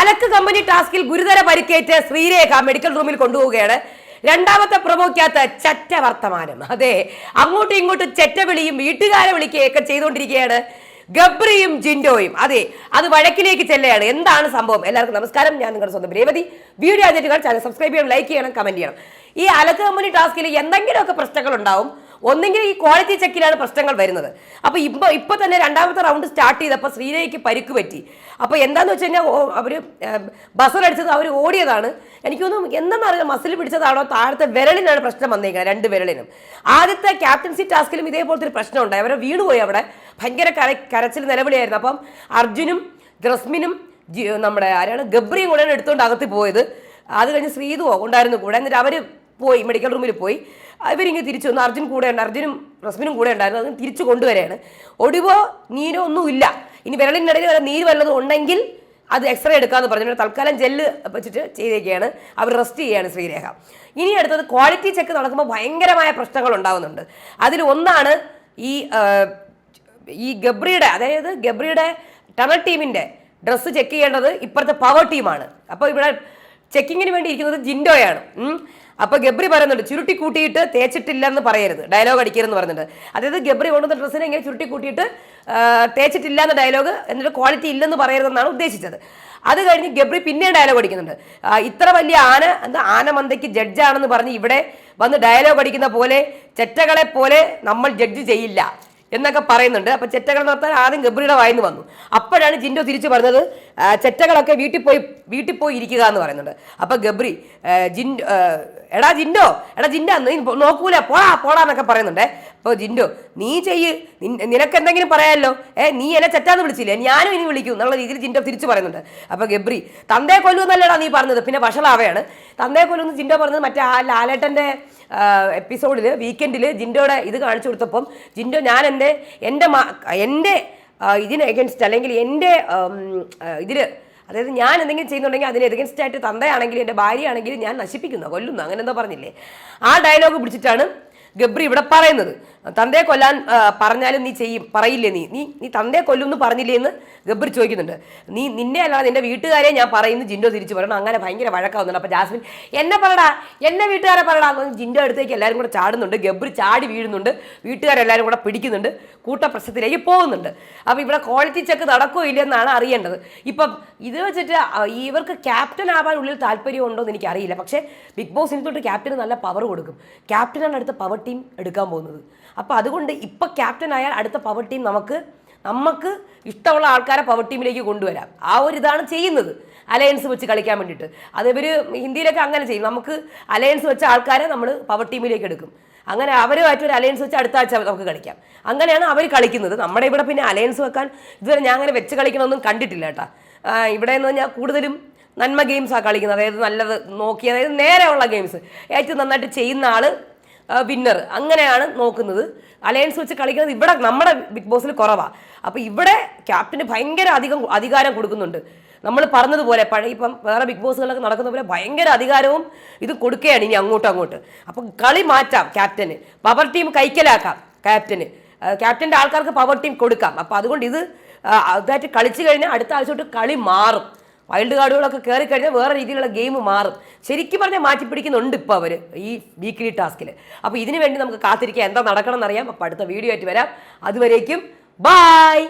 അലക്ക് കമ്പനി ടാസ്കിൽ ഗുരുതര പരിക്കേറ്റ് ശ്രീരേഖ മെഡിക്കൽ റൂമിൽ കൊണ്ടുപോവുകയാണ്. രണ്ടാമത്തെ പ്രൊമോക്കകത്ത് ചറ്റ വർത്തമാനം. അതെ അങ്ങോട്ടും ഇങ്ങോട്ടും ചെറ്റ വിളിയും വീട്ടുകാരെ വിളിക്കുകയൊക്കെ ചെയ്തുകൊണ്ടിരിക്കുകയാണ്. ഗബ്രിയും ജിൻഡോയും. അതെ അത് വഴക്കിലേക്ക് ചെല്ലുകയാണ്. എന്താണ് സംഭവം? എല്ലാവർക്കും നമസ്കാരം. ഞാൻ നിങ്ങളുടെ സ്വന്തം രേവതി. വീഡിയോ ആദ്യമായിട്ട് ചാനൽ സബ്സ്ക്രൈബ് ചെയ്യണം ലൈക്ക് ചെയ്യണം കമന്റ് ചെയ്യണം. ഈ അലക്ക് കമ്പനി ടാസ്കിൽ എന്തെങ്കിലുമൊക്കെ പ്രശ്നങ്ങൾ ഉണ്ടാവും ഒന്നെങ്കിൽ ഈ ക്വാളിറ്റി ചെക്കിലാണ് പ്രശ്നങ്ങൾ വരുന്നത്. അപ്പോൾ ഇപ്പൊ ഇപ്പൊ തന്നെ രണ്ടാമത്തെ റൗണ്ട് സ്റ്റാർട്ട് ചെയ്തപ്പോൾ ശ്രീരേഖയ്ക്ക് പരിക്ക് പറ്റി. അപ്പൊ എന്താന്ന് വെച്ച് കഴിഞ്ഞാൽ അവർ ബസറടിച്ചത് അവർ ഓടിയതാണ്. എനിക്കൊന്നും എന്താണെന്നറിയില്ല മസിൽ പിടിച്ചതാണോ താഴത്തെ വിരലിനാണ് പ്രശ്നം വന്നേക്കുന്നത് രണ്ട് വിരലിനും. ആദ്യത്തെ ക്യാപ്റ്റൻസി ടാസ്കിലും ഇതേപോലത്തെ ഒരു പ്രശ്നം ഉണ്ടായി. അവരെ വീണുപോയി അവിടെ. ഭയങ്കര കര കരച്ചിൽ നിലവിളിയായിരുന്നു. അപ്പം അർജുനും ദ്രസ്മിനും നമ്മുടെ ആരാണ് ഗബ്രിയും കൂടെയാണ് എടുത്തുകൊണ്ട് അകത്ത് പോയത്. അത് കഴിഞ്ഞ് ശ്രീതുവോ ഉണ്ടായിരുന്നു കൂടെ. എന്നിട്ട് അവർ പോയി മെഡിക്കൽ റൂമിൽ പോയി. ഇവരിങ്ങനെ തിരിച്ചു വന്നു. അർജുൻ കൂടെ ഉണ്ട്. അർജുനും റസ്മിനും കൂടെ ഉണ്ടായിരുന്നു. അത് തിരിച്ചു കൊണ്ടുവരികയാണ് ഒടിവോ നീരോ ഒന്നും ഇല്ല. ഇനി വിരലിനിടയിൽ വരെ നീര് വല്ലതും ഉണ്ടെങ്കിൽ അത് എക്സ്റേ എടുക്കാമെന്ന് പറഞ്ഞു. തൽക്കാലം ജെല്ല് വെച്ചിട്ട് ചെയ്തേക്കുകയാണ് അവർ റെസ്റ്റ് ചെയ്യുകയാണ് ശ്രീരേഖ. ഇനി അടുത്തത് ക്വാളിറ്റി ചെക്ക് നടക്കുമ്പോൾ ഭയങ്കരമായ പ്രശ്നങ്ങൾ ഉണ്ടാകുന്നുണ്ട് അതിൽ ഒന്നാണ് ഈ ഈ ഗബ്രിയുടെ അതായത് ഗബ്രിയുടെ ടണൽ ടീമിന്റെ ഡ്രസ്സ് ചെക്ക് ചെയ്യേണ്ടത് ഇപ്പുറത്തെ പവർ ടീമാണ്. അപ്പോൾ ഇവിടെ ചെക്കിങ്ങിന് വേണ്ടി ഇരിക്കുന്നത് ജിൻഡോയാണ്. അപ്പൊ ഗബ്രി പറയുന്നുണ്ട് ചുരുട്ടി കൂട്ടിയിട്ട് തേച്ചിട്ടില്ല എന്ന് പറയരുത് ഡയലോഗ് അടിക്കരുതെന്ന് പറയുന്നുണ്ട്. അതായത് ഗബ്രി കൊണ്ടുവന്ന ഡ്രസ്സിനെ ഇങ്ങനെ ചുരുട്ടി കൂട്ടിയിട്ട് തേച്ചിട്ടില്ല എന്ന ഡയലോഗ് എന്നിട്ട് ക്വാളിറ്റി ഇല്ലെന്ന് പറയരുതെന്നാണ് ഉദ്ദേശിച്ചത്. അത് കഴിഞ്ഞ് ഗബ്രി പിന്നെ ഡയലോഗ് അടിക്കുന്നുണ്ട്. ഇത്ര വലിയ ആന എന്താ ആനമന്തയ്ക്ക് ജഡ്ജാണെന്ന് പറഞ്ഞ് ഇവിടെ വന്ന് ഡയലോഗ് അടിക്കുന്ന പോലെ ചെറ്റകളെ പോലെ നമ്മൾ ജഡ്ജ് ചെയ്യില്ല എന്നൊക്കെ പറയുന്നുണ്ട്. അപ്പൊ ചെറ്റകൾ നടത്താൻ ആദ്യം ഗബ്രിയുടെ വായിന്ന് വന്നു. അപ്പോഴാണ് ജിൻഡോ തിരിച്ചു പറഞ്ഞത് ചെറ്റകളൊക്കെ വീട്ടിൽ പോയി വീട്ടിൽ പോയി ഇരിക്കുക എന്ന് പറയുന്നുണ്ട്. അപ്പൊ ഗബ്രി ജിൻ എടാ ജിൻഡോ എടാ ജിൻഡ നീ നോക്കൂല പോടാ പോടാ എന്നൊക്കെ പറയുന്നുണ്ട്. അപ്പോൾ ജിൻഡോ നീ ചെയ്യ് നിനക്ക് എന്തെങ്കിലും പറയാമല്ലോ ഏ നീ എന്നെ ചെറ്റാന്ന് വിളിച്ചില്ലേ? ഞാനും ഇനി വിളിക്കും എന്നുള്ള രീതിയിൽ ജിൻഡോ തിരിച്ചു പറയുന്നുണ്ട്. അപ്പോൾ ഗബ്രി തന്തേ കൊല്ലു എന്നല്ലടാ നീ പറഞ്ഞത്. പിന്നെ വഷളാവയാണ്. തന്തേ കൊല്ലു എന്ന് ജിൻഡോ പറഞ്ഞത് മറ്റേ ആ ലാലേട്ടന്റെ എപ്പിസോഡിൽ വീക്കെൻഡിൽ ജിൻഡോയുടെ ഇത് കാണിച്ചു കൊടുത്തപ്പം ജിൻഡോ ഞാൻ എന്റെ എന്റെ എന്റെ ഇതിന് എഗൻസ്റ്റ് അല്ലെങ്കിൽ എന്റെ ഇതിൽ അതായത് ഞാൻ എന്തെങ്കിലും ചെയ്യുന്നുണ്ടെങ്കിൽ അതിന് എഗൻസ്റ്റ് ആയിട്ട് തന്തയാണെങ്കിലും എന്റെ ഭാര്യയാണെങ്കിലും ഞാൻ നശിപ്പിക്കുന്നു കൊല്ലുന്നു അങ്ങനെ എന്താ പറഞ്ഞില്ലേ? ആ ഡയലോഗ് പിടിച്ചിട്ടാണ് ഗബ്രി ഇവിടെ പറയുന്നത്. തന്തയെ കൊല്ലാൻ പറഞ്ഞാലും നീ ചെയ്യും പറയില്ലേ നീ? നീ നീ തന്തയെ കൊല്ലുമെന്ന് പറഞ്ഞില്ലേ എന്ന് ഗബ്ബർ ചോദിക്കുന്നുണ്ട്. നീ നിന്നെ അല്ലാതെ നിന്റെ വീട്ടുകാരെ ഞാൻ പറയുന്നു ജിൻഡോ തിരിച്ചു പറയണം. അങ്ങനെ ഭയങ്കര വഴക്കാവുന്നുണ്ട്. അപ്പോൾ ജാസ്മിൻ എന്നെ പറടാ എന്നെ വീട്ടുകാരെ പറടാ ജിൻഡോ അടുത്തേക്ക് എല്ലാവരും കൂടെ ചാടുന്നുണ്ട്. ഗബ്ബർ ചാടി വീഴുന്നുണ്ട്. വീട്ടുകാരെല്ലാവരും കൂടെ പിടിക്കുന്നുണ്ട്. കൂട്ടപ്രശ്നത്തിലേക്ക് പോകുന്നുണ്ട്. അപ്പോൾ ഇവിടെ ക്വാളിറ്റി ചെക്ക് നടക്കോ ഇല്ലെന്നാണ് അറിയേണ്ടത്. ഇപ്പം ഇത് വെച്ചിട്ട് ഇവർക്ക് ക്യാപ്റ്റൻ ആവാൻ ഉള്ളിൽ താല്പര്യം ഉണ്ടോ എന്ന് എനിക്കറിയില്ല. പക്ഷേ ബിഗ് ബോസ് ഇനി തൊട്ട് ക്യാപ്റ്റന് നല്ല പവർ കൊടുക്കും. ക്യാപ്റ്റനാണ് അടുത്ത പവർ ടീം എടുക്കാൻ പോകുന്നത്. അപ്പോൾ അതുകൊണ്ട് ഇപ്പം ക്യാപ്റ്റൻ ആയാൽ അടുത്ത പവർ ടീം നമുക്ക് നമുക്ക് ഇഷ്ടമുള്ള ആൾക്കാരെ പവർ ടീമിലേക്ക് കൊണ്ടുവരാം. ആ ഒരു ഇതാണ് ചെയ്യുന്നത്. അലയൻസ് വെച്ച് കളിക്കാൻ വേണ്ടിയിട്ട്. അത് ഇവർ ഹിന്ദിയിലൊക്കെ അങ്ങനെ ചെയ്യും. നമുക്ക് അലയൻസ് വെച്ച ആൾക്കാരെ നമ്മൾ പവർ ടീമിലേക്ക് എടുക്കും. അങ്ങനെ അവരുമായിട്ട് ഒരു അലയൻസ് വെച്ച് അടുത്ത ആഴ്ച നമുക്ക് കളിക്കാം. അങ്ങനെയാണ് അവർ കളിക്കുന്നത്. നമ്മുടെ ഇവിടെ പിന്നെ അലയൻസ് വെക്കാൻ ഇതുവരെ ഞാൻ അങ്ങനെ വെച്ച് കളിക്കണമൊന്നും കണ്ടിട്ടില്ല കേട്ടോ. ഇവിടെ എന്ന് പറഞ്ഞാൽ കൂടുതലും നന്മ ഗെയിംസാണ് കളിക്കുന്നത്. അതായത് നല്ലത് നോക്കി അതായത് നേരെയുള്ള ഗെയിംസ് ഏറ്റവും നന്നായിട്ട് ചെയ്യുന്ന ആൾ വിന്നർ അങ്ങനെയാണ് നോക്കുന്നത്. അലയൻസ് വെച്ച് കളിക്കുന്നത് ഇവിടെ നമ്മുടെ ബിഗ് ബോസിൽ കുറവാണ് അപ്പോൾ ഇവിടെ ക്യാപ്റ്റന് ഭയങ്കര അധികം അധികാരം കൊടുക്കുന്നുണ്ട്. നമ്മൾ പറഞ്ഞതുപോലെ പഴയ ഇപ്പം വേറെ ബിഗ് ബോസുകളൊക്കെ നടക്കുന്ന പോലെ ഭയങ്കര അധികാരവും ഇത് കൊടുക്കുകയാണ് ഇനി അങ്ങോട്ടും അങ്ങോട്ട്. അപ്പം കളി മാറ്റാം ക്യാപ്റ്റന് പവർ ടീം കൈക്കലാക്കാം ക്യാപ്റ്റന് ക്യാപ്റ്റന്റെ ആൾക്കാർക്ക് പവർ ടീം കൊടുക്കാം. അപ്പോൾ അതുകൊണ്ട് ഇത് അതായിട്ട് കളിച്ചു കഴിഞ്ഞാൽ അടുത്ത ആഴ്ച തൊട്ട് കളി മാറും. വൈൽഡ് കാർഡുകളൊക്കെ കയറി കഴിഞ്ഞാൽ വേറെ രീതിയിലുള്ള ഗെയിം മാറും. ശരിക്കും പറഞ്ഞാൽ മാറ്റി പിടിക്കുന്നുണ്ട് ഇപ്പോൾ അവർ ഈ വീക്ക്ലി ടാസ്കിൽ അപ്പോൾ ഇതിനു വേണ്ടി നമുക്ക് കാത്തിരിക്കാം എന്താ നടക്കണം എന്നറിയാം അപ്പോൾ അടുത്ത വീഡിയോ ആയിട്ട് വരാം. അതുവരേക്കും ബായ്